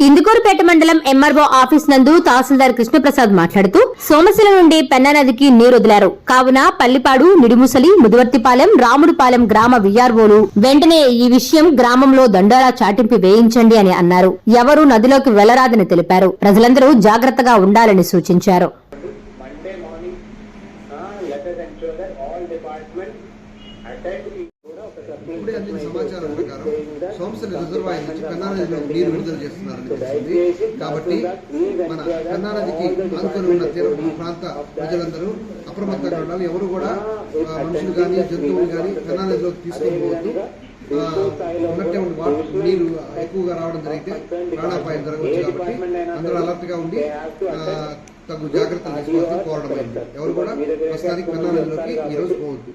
ఇందుకూరుపేట మండలం MRO office నందు తహసీల్దార్ కృష్ణప్రసాద్ మాట్లాడుతూ సోమశిల నుండి పెన్నా నదికి నీరు వదిలారు కావున పల్లిపాడు నిడుముసలి ముదివర్తిపాలెం రాముడిపాలెం గ్రామ విఆర్ఓలు వెంటనే ఈ విషయం గ్రామంలో దండోరా చాటింపు వేయించండి అని అన్నారు. ఎవరూ నదిలోకి వెళ్ళరాదని తెలిపారు. ప్రజలందరూ జాగ్రత్తగా ఉండాలని సూచించారు. ఇప్పుడే అందిన సమాచారం ప్రకారం సోమసరి రిజర్వాయర్ నుంచి కన్నా నదిలో నీరు విడుదల చేస్తున్నారని తెలిసింది కాబట్టి మన కన్నా నదికి ఆనుకొని ఉన్న తీర ప్రాంత ప్రజలందరూ అప్రమత్తంగా ఉండాలి. ఎవరు కూడా మనుషులు కానీ జంతువులు కానీ కన్నా నదిలోకి తీసుకొని పోవద్దు. ఉన్నట్టే ఉండి వాటర్ నీరు ఎక్కువగా రావడం జరిగితే ప్రాణాపాయం జరగవచ్చు కాబట్టి అందరూ అలర్ట్గా ఉండి తగు జాగ్రత్తలు తీసుకోవాలని కోరడం అయింది ఎవరు కూడా ప్రస్తుతానికి ఈ రోజు పోవద్దు.